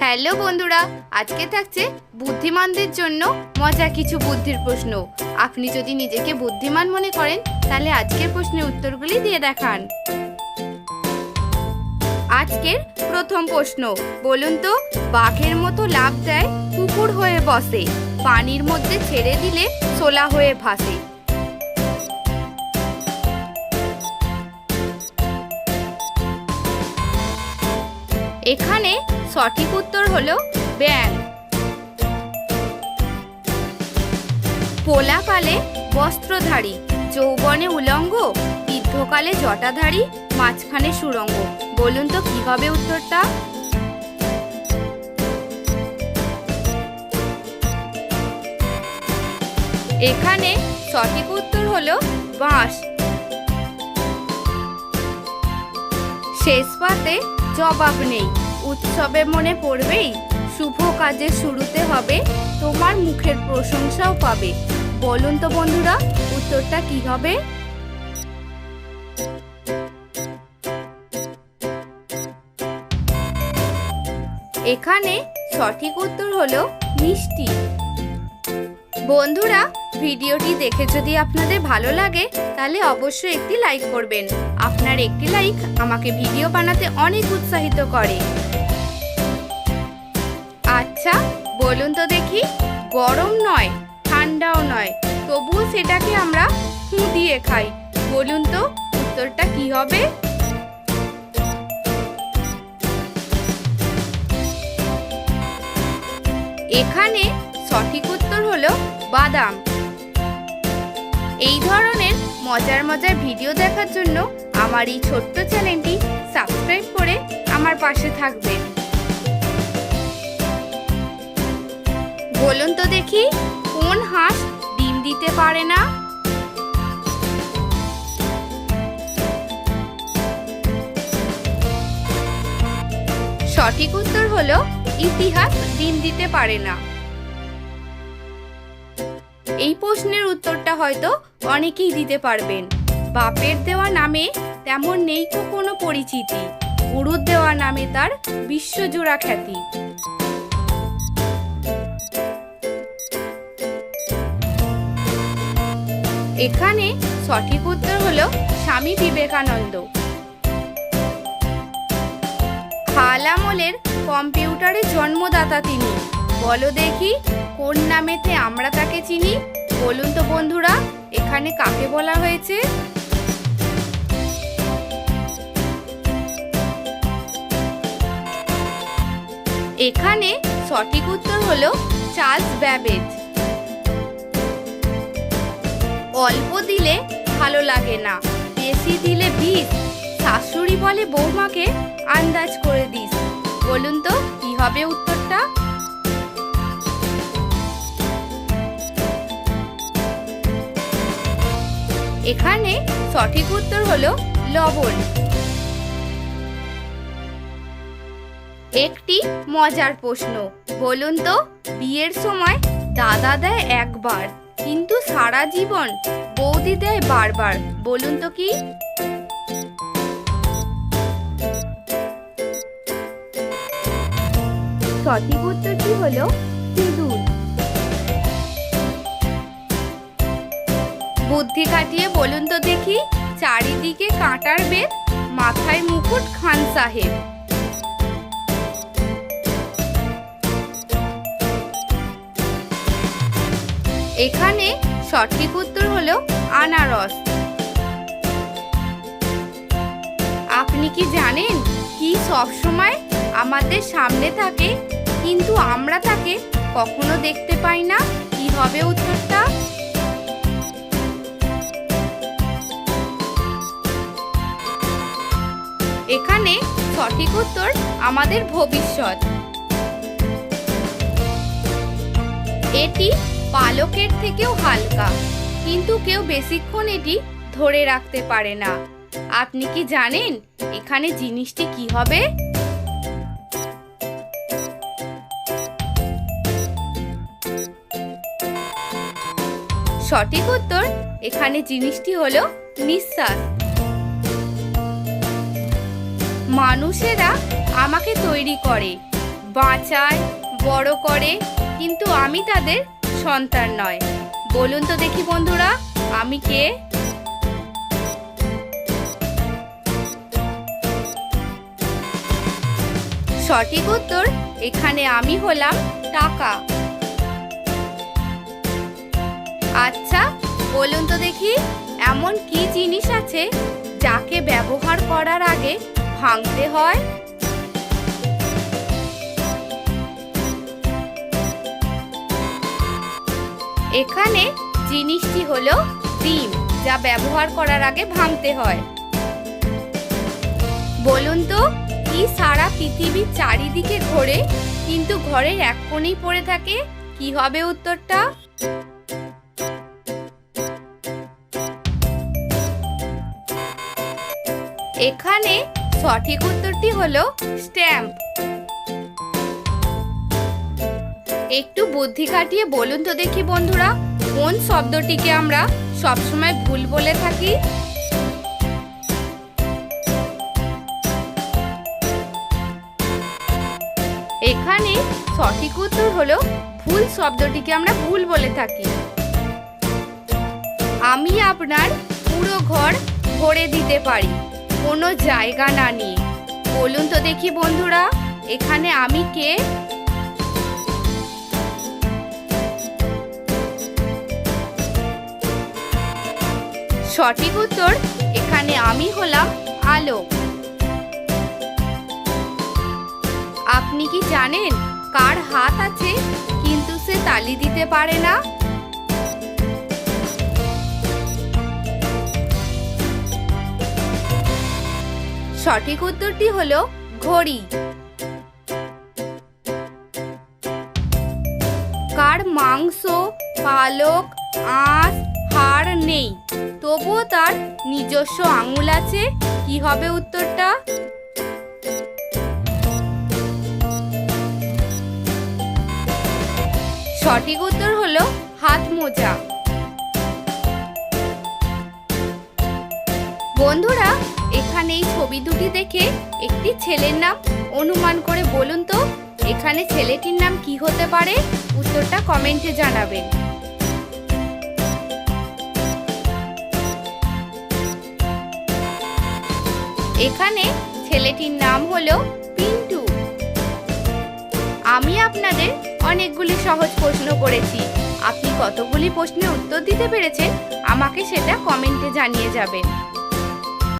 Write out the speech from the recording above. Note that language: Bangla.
হ্যালো বন্ধুরা, আজকে থাকছে বুদ্ধিমানদের জন্য মজা কিছু বুদ্ধির প্রশ্ন। আপনি যদি নিজেকে বুদ্ধিমান মনে করেন, তাহলে আজকের প্রশ্নের উত্তরগুলি দিয়ে দেখান। আজকের প্রথম প্রশ্ন, বলুন তো, বাঘের মতো লাভ দেয়, কুকুর হয়ে বসে, পানির মধ্যে ছেড়ে দিলে সোলা হয়ে ভাসে। এখানে সঠিক উত্তর হলো ব্যাং পোলাকালে বস্ত্রধারী, যৌবনে উলঙ্গ, বৃদ্ধকালে জটাধারী, মাঝখানে সুরঙ্গ। বলুন তো কি হবে উত্তরটা? এখানে সঠিক উত্তর হলো বাঁশ। শেষ পাতে জবাব নেই। উৎসবে মনে পড়বেই। শুভ কাজের শুরুতে হবে, তোমার মুখের প্রশংসাও পাবে। বলুন তো বন্ধুরা, উত্তরটা কি হবে? এখানে সঠিক উত্তর হলো মিষ্টি। বন্ধুরা, ভিডিওটি দেখে যদি আপনাদের ভালো লাগে, তাহলে অবশ্যই একটি লাইক করবেন। আপনার একটি লাইক আমাকে ভিডিও বানাতে অনেক উৎসাহিত করে। আচ্ছা বলুন তো দেখি। গরম নয়, ঠান্ডাও নয়, তবুও সেটাকে আমরা ফু দিয়ে খাই। বলুন তো, উত্তরটা কি হবে? এখানে সঠিক উত্তর হলো বাদাম। এই ধরনের মজার মজার ভিডিও দেখার জন্য আমার এই ছোট্ট চ্যানেলটি সাবস্ক্রাইব করে আমার পাশে থাকবেন বলুন তো দেখি, কোন হাঁস ডিম দিতে পারে না? সঠিক উত্তর হলো, ইতিহাস ডিম দিতে পারে না। এই প্রশ্নের উত্তরটা হয়তো অনেকেই দিতে পারবেন। বাপের দেওয়া নামে তেমন নেই কো কোনো পরিচিতি। গুরুর দেওয়া নামে তার বিশ্বজোড়া খ্যাতি। এখানে সঠিক উত্তর হলো স্বামী বিবেকানন্দ। হাল আমলের কম্পিউটারের জন্মদাতা তিনি। বলো দেখি, কোন নামেতে আমরা তাকে চিনি? বলুন তো বন্ধুরা, এখানে কাকে বলা হয়েছে? এখানে সঠিক উত্তর হলো চার্লস ব্যাবেজ। অল্প দিলে ভালো লাগে না। বেশি দিলে বিষ। শাশুড়ি বলে বৌমাকে আন্দাজ করে দিস। বলুন তো, কি হবে উত্তরটা? এখানে সঠিক উত্তর হলো লবণ। একটি মজার প্রশ্ন। বলুন তো, বিয়ের সময় দাদা দেয় একবার। কিন্তু সারা জীবন বৌদি দেয় বারবার বলুন তো কি? সঠিক উত্তরটি হলো? সিঁদুর। বুদ্ধি কাটিয়ে বলুন তো দেখি চারিদিকে কাঁটার বেদ মাথায় মুকুট খান সাহেব। এখানে সঠিক উত্তর হলো আনারস। আপনি কি জানেন কি সব সময় আমাদের সামনে থাকে, কিন্তু আমরা তাকে কখনো দেখতে পাই না? কি হবে উত্তরটা? এখানে সঠিক উত্তর আমাদের ভবিষ্যৎ। এটি পালকের থেকেও হালকা। কিন্তু কেউ বেশিক্ষণ এটি ধরে রাখতে পারে না। আপনি কি জানেন এখানে জিনিসটি কি হবে? সঠিক উত্তর এখানে জিনিসটি হলো নিঃশ্বাস। মানুষেরা আমাকে তৈরি করে, বাঁচায়, বড় করে, কিন্তু আমি তাদের সন্তান নয়। বলুন তো দেখি বন্ধুরা, আমি কে? সঠিক উত্তর, এখানে আমি হলাম টাকা। আচ্ছা বলুন তো দেখি, এমন কি জিনিস আছে যাকে ব্যবহার করার আগে ভাঙতে হয়? এখানে জিনিসটি হলো ডিম, যা ব্যবহার করার আগে ভাঙতে হয়। বলুন তো, কি সারা পৃথিবীর চারিদিকে ঘোরে, কিন্তু ঘরের এক কোণেই পড়ে থাকে? কি হবে উত্তরটা? এখানে সঠিক উত্তরটি হলো স্ট্যাম্প। একটু বুদ্ধি খাটিয়ে বলুন তো দেখি বন্ধুরা, কোন শব্দটিকে আমরা সবসময় ভুল বলে থাকি? এখানে সঠিক উত্তর হলো ভুল শব্দটিকে আমরা ভুল বলে থাকি। আমি আপনার পুরো ঘর ভরে দিতে পারি, কোনো জায়গা না নিয়ে। বলুন তো দেখি বন্ধুরা, এখানে আমি কে? সঠিক উত্তর এখানে আমি হলাম আলো আপনি কি জানেন কার হাত আছে কিন্তু সে তালি দিতে পারে না? সঠিক উত্তরটি হলো ঘড়ি। কার মাংস, পালক, আঁশ হাড় নেই। তবুও তার নিজস্ব আঙুল আছে। কি হবে উত্তরটা? সঠিক উত্তর হলো হাত মোজা। বন্ধুরা, এখানে এই ছবি দুটি দেখে একটি ছেলের নাম অনুমান করে বলুন তো, এখানে ছেলেটির নাম কি হতে পারে? উত্তরটা কমেন্টে জানাবেন। এখানে ছেলেটির নাম হলো পিন্টু। আমি আপনাদের অনেকগুলি সহজ প্রশ্ন করেছি। আপনি কতগুলি প্রশ্নের উত্তর দিতে পেরেছেন, আমাকে সেটা কমেন্টে জানিয়ে যাবেন।